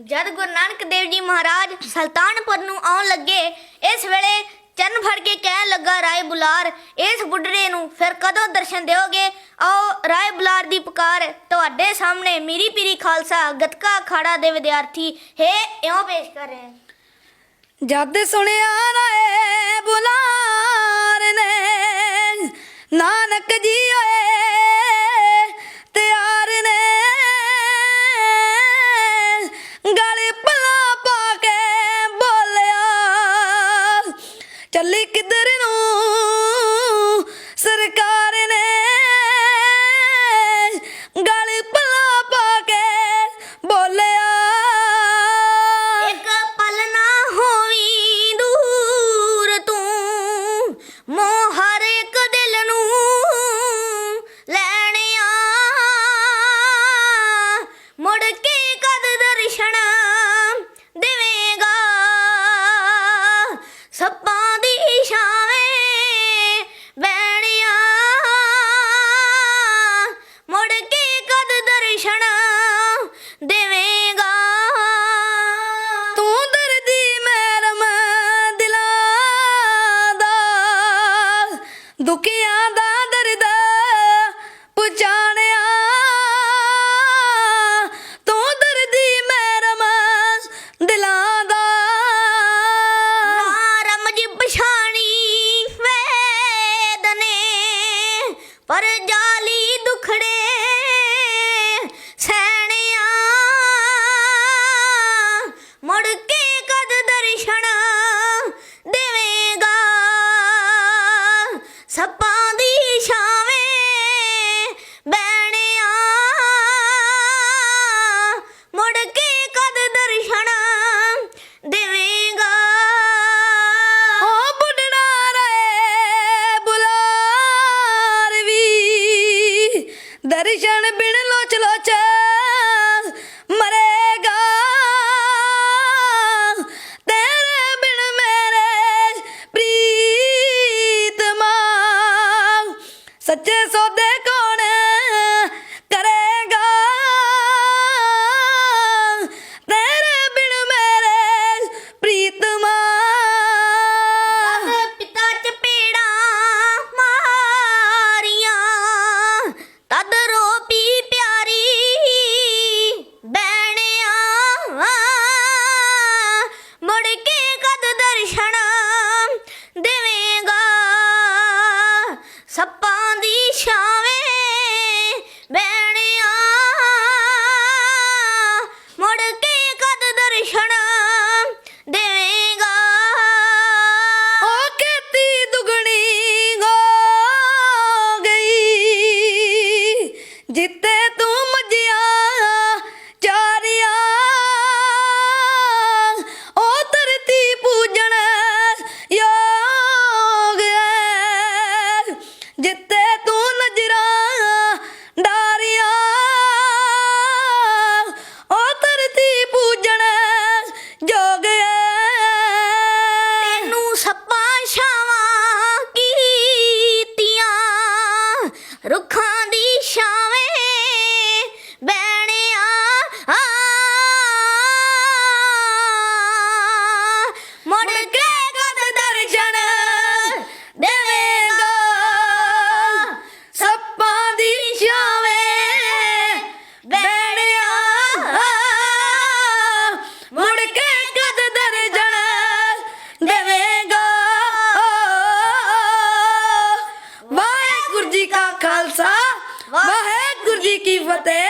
ਜਦ ਗੁਰੂ ਨਾਨਕ ਦੇਵ ਜੀ ਮਹਾਰਾਜ ਸੁਲਤਾਨਪੁਰ ਨੂੰ ਆਉਣ ਲੱਗੇ, ਇਸ ਵੇਲੇ ਚਰਨ ਫੜ ਕੇ ਕਹਿਣ ਲੱਗਾ, ਰਾਏ ਬੁਲਾਰ, ਇਸ ਬੁੱਢੜੇ ਨੂੰ ਫਿਰ ਕਦੋਂ ਦਰਸ਼ਨ ਦਿਓਗੇ? ਆਓ, ਰਾਏ ਬੁਲਾਰ ਦੀ ਪੁਕਾਰ ਤੁਹਾਡੇ ਸਾਹਮਣੇ ਮੀਰੀ ਪੀਰੀ ਖਾਲਸਾ ਗਤਕਾ ਅਖਾੜਾ ਦੇ ਵਿਦਿਆਰਥੀ, ਹੈ ਇਉਂ ਪੇਸ਼ ਕਰ ਰਹੇ ਹਨ। ਜਦ ਸੁਣਿਆ ਰਾਏ ਬੁਲਾਰ ਨੇ, ਨਾਨਕ ਜੀ ਦੀ ਛਾਵੇਂ ਬੈਣਿਆ ਮੁੜ ਕੇ ਕਦ ਦਰਸ਼ਨ ਦੇਵੇਂਗਾ। ਤੂੰ ਦਰਦੀ ਮੈਰਮ ਦਿਲਾਂ ਦਾ ਦੁਖੀਆਂ ਪਰ ਜਾਲੀ ਦੁਖੜੇ ਦਰਸ਼ਨ ਬਿਨ ਲੋਚ ਲੋਚ। ਜਿੱਤੇ ਤੂੰ ਨਜ਼ਰਾਂ ਡਾਰਿਆ ਓ ਧਰਤੀ ਪੂਜਣ ਜੋਗ ਹੈ ਤੈਨੂੰ ਸੱਪਾਂ ਛਾਵਾਂ ਕੀਤੀਆਂ, ਰੁੱਖਾਂ ਦੀ ਛਾਵੇਂ ਕੀ ਫਤਿਹ?